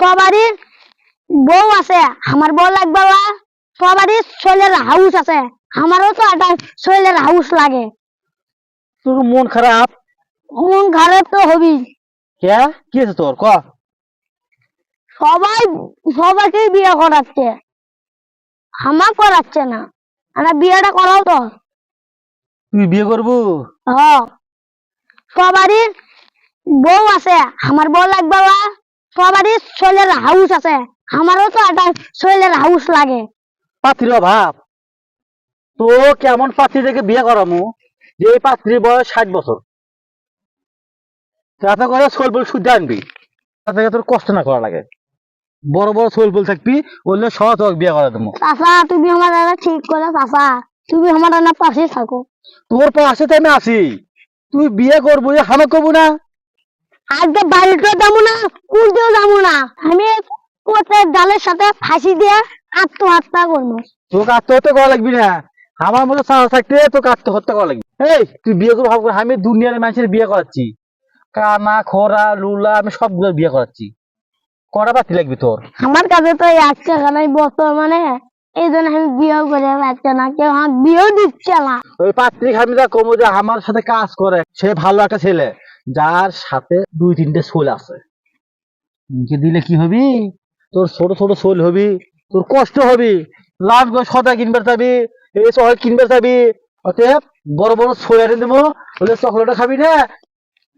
সবারই বউ আছে আমার বউ লাগবে বা। সবারই শৈলের হাউস আছে আমারও তো একটা শৈলের হাউস লাগে। তোর মন খারাপ মন খারাপ তো হবি। কে কি আছে তোর ক। সবাই সবাইকেই বিয়ে করাচ্ছে আমার করাচ্ছে না। আমরা বিয়েটা করাও তো। তুই বিয়ে করব হ সবারই বউ আছে আমার বউ লাগবে বা। সবারই শৈলের হাউস আছে। আমারও তো একটা শৈলের হাউস লাগে। পাত্রীর অভাব। তো কেমন পাত্রী দেখে বিয়ে করামু? যে এই পাত্রীর বয়স ষাট বছর। তাতে করে শুদ্ধ আনবি। তাতে তোর কষ্ট না করা লাগে। বড় বড় সোল বল থাকবি বললে সহ তোকে বিয়ে করা দেবো চাচা তুমি আমার ঠিক করে চাচা। তুমি আমার পাশে থাকো। তোর পাশে তো আমি আছি। তুই বিয়ে করব হামে করব না। আজকে বাড়িতে যাব না যাব না। আমি সাথে ফাঁসি দিয়ে আত্মহত্যা করব। তোকে আত্মহত্যা করা লাগবি না। আমার মতো সাহস থাকতে তোকে আত্মহত্যা করা লাগবে। এই তুই বিয়ে ভাব আমি দুনিয়ার মানুষের বিয়ে করাচ্ছি। কানা খরা লুলা আমি সবগুলো বিয়ে করাচ্ছি। কটা পাতি লাগবে তোর? আমার কাছে তো এই খানাই বর্তমানে এই জন্য আমি বিয়েও করে পাচ্ছে না কেউ আমার বিয়েও দিচ্ছে না। ওই পাত্রী খামিদা কমো যে আমার সাথে কাজ করে সে ভালো একটা ছেলে। যার সাথে দুই তিনটে সোল আছে। মুখে দিলে কি হবি? তোর ছোট ছোট সোল হবি, তোর কষ্ট হবি। লাভ সদা কিনবে যাবি এই চকলেট কিনবে যাবি অতএব বড় বড় সোল এনে দেবো ওদের চকলেটও খাবি না,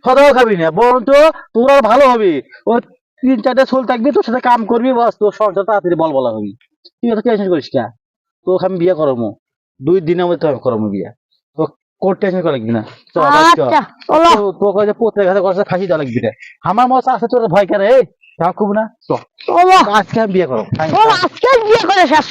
সদাও খাবি না, বরঞ্চ তোর আর ভালো হবি। ও তিন চারটে সোল থাকবি, তোর সাথে কাম করবি, বাস তোর সংসার তাড়াতাড়ি বল বলা হবি। তুই এত টেনশন করিস না। তোকে আমি বিয়ে করব। দুই দিনের মধ্যে করব বিয়ে। কোর্ট টেনশন করা লাগবি না। আচ্ছা চলো তো- তোকে যে পোত্রের কাছে করছে ফাঁসি দেওয়া লাগবি না আমার মত আছে তোর ভয় করে এই তা খুব না? আজকে আমি বিয়ে করো আজকে বিয়ে করে শেষ